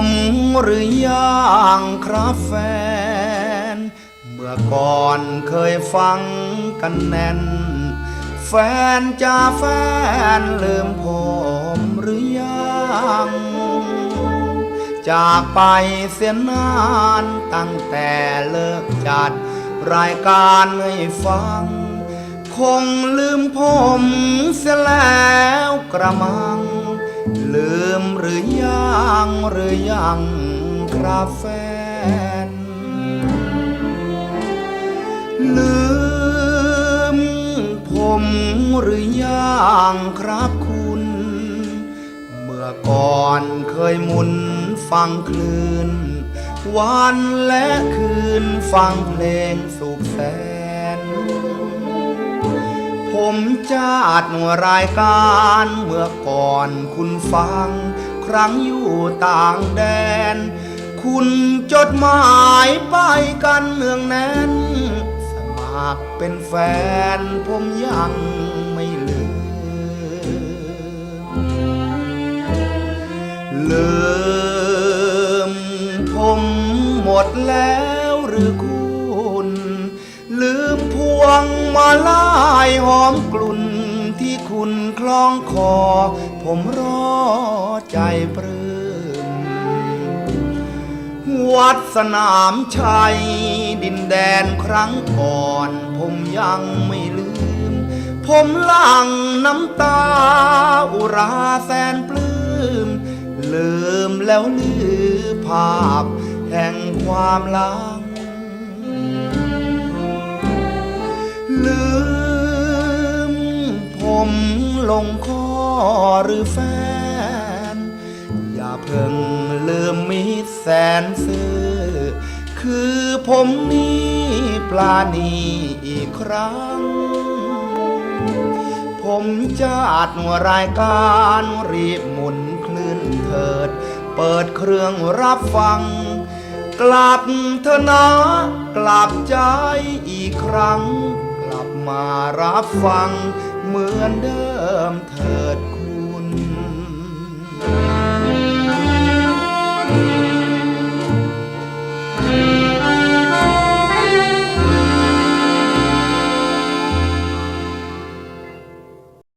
ผมหรือยางครับแฟน เมื่อก่อนเคยฟังกันแน่น แฟนจะแฟนลืมผมหรือยังจากไปเสียนานตั้งแต่เลิกจัด รายการให้ฟัง คงลืมผมเสียแล้วกระมัง ลืมหรือยังหรือยังครับแฟน ลืมผมหรือยังครับคุณ เมื่อก่อนเคยมุนฟังคลื่นวันและคืนฟังเพลงสุขแสน ผมจัดหนรายการเมื่อก่อนคุณฟัง ครั้งอยู่ต่างแดน คุณจดหมายไปกันเนืองแน่น สมัครเป็นแฟนผมยังไม่ลืมลืมผมหมดแล้วหรือคุณ ลายหอมกลุ่นที่คุณคล้องคอ ผมรอใจปลื้มวัดสนามชัย ดินแดนครั้งก่อน ผมยังไม่ลืม ผมหลังน้ำตา อุราแสนปลื้มลืมแล้วลือภาพ แห่งความลัง ลงคอหรือแฟน อย่าเพิ่งลืมมิตรแสนซื่อคือผมนี่ปลาณีอีกครั้ง ผมจะอัดรายการรีบหมุนคลื่นเถิด เปิดเครื่องรับฟัง กลับเถอนะกลับใจอีกครั้ง กลับมารับฟังเหมือนเดิมเถิดคุ